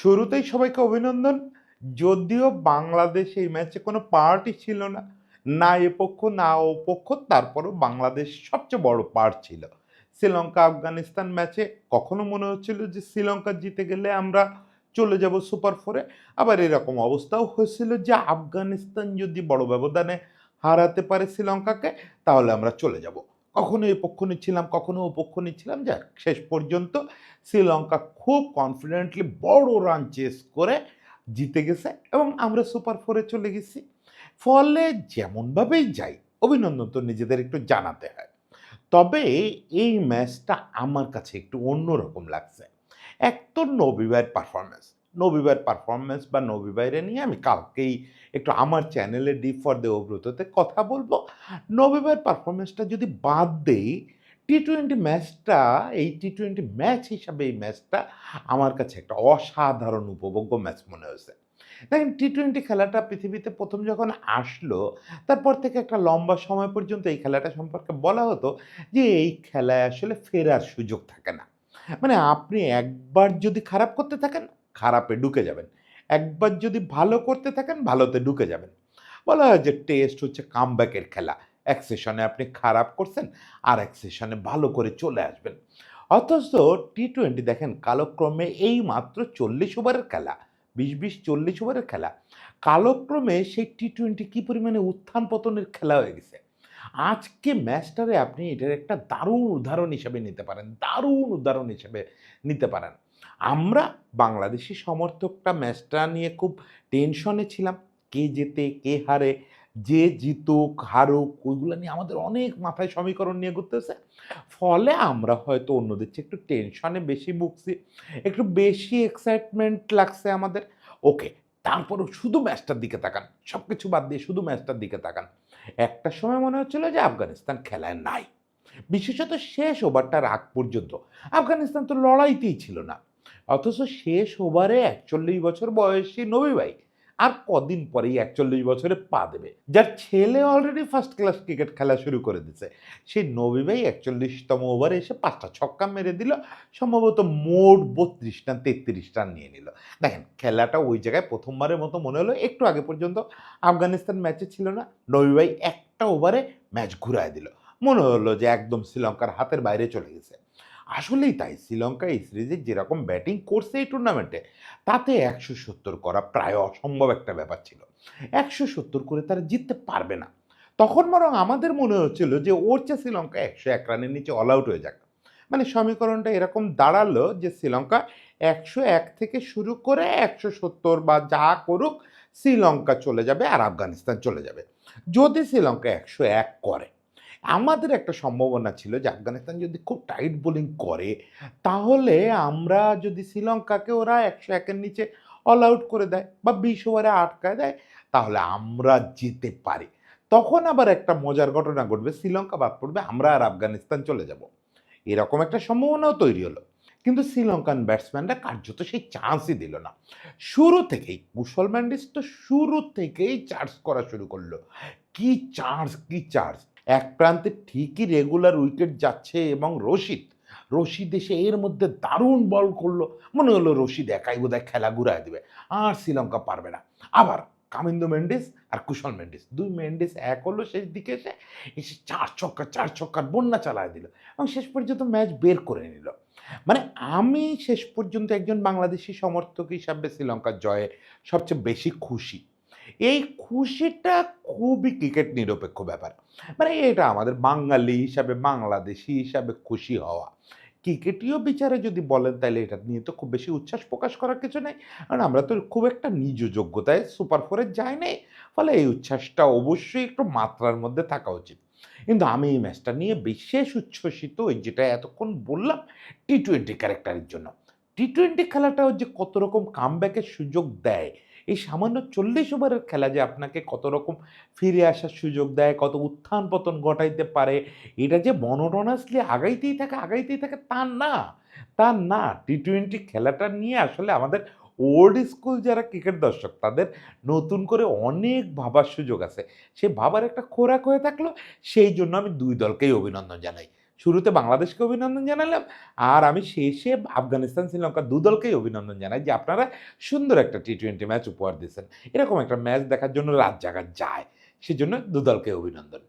শুরুতেই সবাইকে অভিনন্দন। যদিও বাংলাদেশ এই ম্যাচে কোনো পার্টই ছিল না। না এ পক্ষ, না ও পক্ষ, তারপরও বাংলাদেশ সবচেয়ে বড় পার্ট ছিল। শ্রীলঙ্কা, আফগানিস্তান ম্যাচে কখনো মনে হচ্ছিল যে শ্রীলঙ্কা জিতে গেলে আমরা চলে যাব সুপার ফোরে আবার এরকম অবস্থাও হয়েছিল যে আফগানিস্তান যদি বড় ব্যবধানে হারাতে পারে শ্রীলঙ্কাকে, তাহলে আমরা চলে যাব। কখনো এই পক্ষ নিচ্ছিলাম, কখনো ও পক্ষ নিচ্ছিলাম। যাক, শেষ পর্যন্ত শ্রীলঙ্কা খুব কনফিডেন্টলি বড় রান চেস করে জিতে গেছে এবং আমরা সুপার ফোরে চলে গেছি। ফলে যেমনভাবেই যাই, অভিনন্দন তো নিজেদের একটু জানাতে হয়। তবে এই ম্যাচটা আমার কাছে একটু অন্যরকম লাগছে। এক তো নবীবাইয়ের পারফরমেন্স নবীবাইয়ের পারফরমেন্স বা নবীবাইরে নিয়ে আমি কালকেই একটু আমার চ্যানেলে ডিপ ফর দেবব্রততে কথা বলব। নবীবাইয়ের পারফরমেন্সটা যদি বাদ দেই টি টোয়েন্টি ম্যাচটা এই টি টোয়েন্টি ম্যাচ হিসাবে এই ম্যাচটা আমার কাছে একটা অসাধারণ উপভোগ্য ম্যাচ মনে হয়েছে। দেখেন টি টোয়েন্টি খেলাটা পৃথিবীতে প্রথম যখন আসলো, তারপর থেকে একটা লম্বা সময় পর্যন্ত এই খেলাটা সম্পর্কে বলা হতো যে এই খেলায় আসলে ফেরার সুযোগ থাকে না। মানে আপনি একবার যদি খারাপ করতে থাকেন খারাপে ঢুকে যাবেন। একবার যদি ভালো করতে থাকেন, ভালোতে ঢুকে যাবেন। বলা হয় যে টেস্ট হচ্ছে কামব্যাকের খেলা। এক সেশনে আপনি খারাপ করছেন, আর এক সেশনে ভালো করে চলে আসবেন। অথচ টি টোয়েন্টি দেখেন, কালক্রমে এই মাত্র চল্লিশ ওভারের খেলা, বিশ বিশ চল্লিশ ওভারের খেলা। কালক্রমে সেই টি টোয়েন্টি কী পরিমাণে উত্থান পতনের খেলা হয়ে গেছে। আজকে ম্যাচটারে আপনি এটার একটা দারুণ উদাহরণ হিসেবে নিতে পারেন, দারুণ উদাহরণ হিসেবে নিতে পারেন। আমরা বাংলাদেশি সমর্থকটা ম্যাচটা নিয়ে খুব টেনশনে ছিলাম। কে জেতে, কে হারে, যে জিতুক, হারুক, ওইগুলো নিয়ে আমাদের অনেক মাথায় সমীকরণ নিয়ে ঘুরতেছে। ফলে আমরা হয়তো অন্যদের চেয়ে একটু টেনশনে বেশি ভুগছি, একটু বেশি এক্সাইটমেন্ট লাগছে আমাদের। ওকে, তারপরও শুধু ম্যাচটার দিকে তাকান সব কিছু বাদ দিয়ে শুধু ম্যাচটার দিকে তাকান। একটা সময় মনে হচ্ছিল যে আফগানিস্তান খেলায় নাই। বিশেষত শেষ ওভারটার আগ পর্যন্ত। আফগানিস্তান তো লড়াইতেই ছিল না। অথচ শেষ ওভারে একচল্লিশ বছর বয়সী নবী ভাই। আর কদিন পরেই একচল্লিশ বছরে পা দেবে। যার ছেলে অলরেডি ফার্স্ট ক্লাস ক্রিকেট খেলা শুরু করে দিছে। সেই নবী ভাই একচল্লিশতম ওভারে এসে পাঁচটা ছক্কা মেরে দিল। সম্ভবত মোট বত্রিশ রান তেত্রিশ রান নিয়ে নিল। দেখেন, খেলাটা ওই জায়গায় প্রথমবারের মতো মনে হলো, একটু আগে পর্যন্ত আফগানিস্তান ম্যাচে ছিল না। নবী ভাই একটা ওভারে ম্যাচ ঘুরায় দিল। মনে হলো যে একদম শ্রীলঙ্কার হাতের বাইরে চলে গেছে। আসলেই তাই, শ্রীলঙ্কা এই সিরিজে যেরকম ব্যাটিং করছে এই টুর্নামেন্টে তাতে একশো সত্তর করা প্রায় অসম্ভব একটা ব্যাপার ছিল। একশো সত্তর করে তারা জিততে পারবে না। তখন বরং আমাদের মনে হচ্ছিল যে ওর চেয়ে শ্রীলঙ্কা একশো এক রানের নিচে অল আউট হয়ে যাক। মানে সমীকরণটা এরকম দাঁড়াল যে, শ্রীলঙ্কা একশো এক থেকে শুরু করে একশো সত্তর বা যা করুক, শ্রীলঙ্কা চলে যাবে আর আফগানিস্তান চলে যাবে। যদি শ্রীলঙ্কা একশো এক করে আমাদের একটা সম্ভাবনা ছিল যে আফগানিস্তান যদি খুব টাইট বোলিং করে, তাহলে আমরা যদি শ্রীলঙ্কাকে ওরা একশো একের নিচে অল আউট করে দেয় বা বিশ ওভারে আটকায় দেয়, তাহলে আমরা যেতে পারি। তখন আবার একটা মজার ঘটনা ঘটবে, শ্রীলঙ্কা বাদ পড়বে, আমরা আর আফগানিস্তান চলে যাব। এরকম একটা সম্ভাবনাও তৈরি হলো। কিন্তু শ্রীলঙ্কান ব্যাটসম্যানরা কার্যত সেই চান্সই দিল না। শুরু থেকেই কুশল ম্যান্ডিস তো শুরু থেকেই চার্জ করা শুরু করল। কি চার্জ কি চার্জ এক প্রান্তে ঠিকই রেগুলার উইকেট যাচ্ছে এবং রশিদ রশিদ এসে এর মধ্যে দারুণ বল করল। মনে হলো রশিদ একাই বোধহয় খেলা ঘুরায় দেবে। আর শ্রীলঙ্কা পারবে না। আবার কামিন্দু মেন্ডিস আর কুশল মেন্ডিস, দুই মেন্ডিস এক হলো শেষ দিকে এসে এসে চার ছক্কা, চার ছক্কার বন্যা চালায় দিল এবং শেষ পর্যন্ত ম্যাচ বের করে নিল। মানে আমি শেষ পর্যন্ত একজন বাংলাদেশি সমর্থক হিসাবে শ্রীলঙ্কার জয়ে সবচেয়ে বেশি খুশি। এই খুশিটা খুবই ক্রিকেট নিরপেক্ষ ব্যাপার। মানে এটা আমাদের বাঙালি হিসাবে, বাংলাদেশি হিসাবে খুশি হওয়া। ক্রিকেটীয় বিচারে যদি বলেন তাহলে এটা নিয়ে তো খুব বেশি উচ্ছ্বাস প্রকাশ করার কিছু নেই। কারণ আমরা তো খুব একটা নিজ যোগ্যতায় সুপার ফোরে যাই নাই। ফলে এই উচ্ছ্বাসটা অবশ্যই একটু মাত্রার মধ্যে থাকা উচিত। কিন্তু আমি এই ম্যাচটা নিয়ে বিশেষ উচ্ছ্বসিত ওই যেটা এতক্ষণ বললাম টি টোয়েন্টি ক্যারেক্টারের জন্য। টি টোয়েন্টি খেলাটাও যে কত রকম কামব্যাকের সুযোগ দেয় এই সামান্য চল্লিশ ওভারের খেলা যে আপনাকে কত রকম ফিরে আসার সুযোগ দেয়, কত উত্থান পতন ঘটাইতে পারে, এটা যে মনোটনাসলি আগাইতেই থাকে আগাইতেই থাকে তা না। তা না টি টোয়েন্টি খেলাটা নিয়ে আসলে আমাদের ওল্ড স্কুল যারা ক্রিকেট দর্শক, তাদের নতুন করে অনেক ভাবার সুযোগ আছে। সে ভাবার একটা খোরাক হয়ে থাকল, সেই জন্য আমি দুই দলকেই অভিনন্দন জানাই। শুরুতে বাংলাদেশকে অভিনন্দন জানালাম, আর আমি শেষে আফগানিস্তান, শ্রীলঙ্কা দুদলকেই অভিনন্দন জানাই যে আপনারা সুন্দর একটা টি টোয়েন্টি ম্যাচ উপহার দিয়েছেন। এরকম একটা ম্যাচ দেখার জন্য রাত জাগা যায়, সেজন্য দুদলকে অভিনন্দন।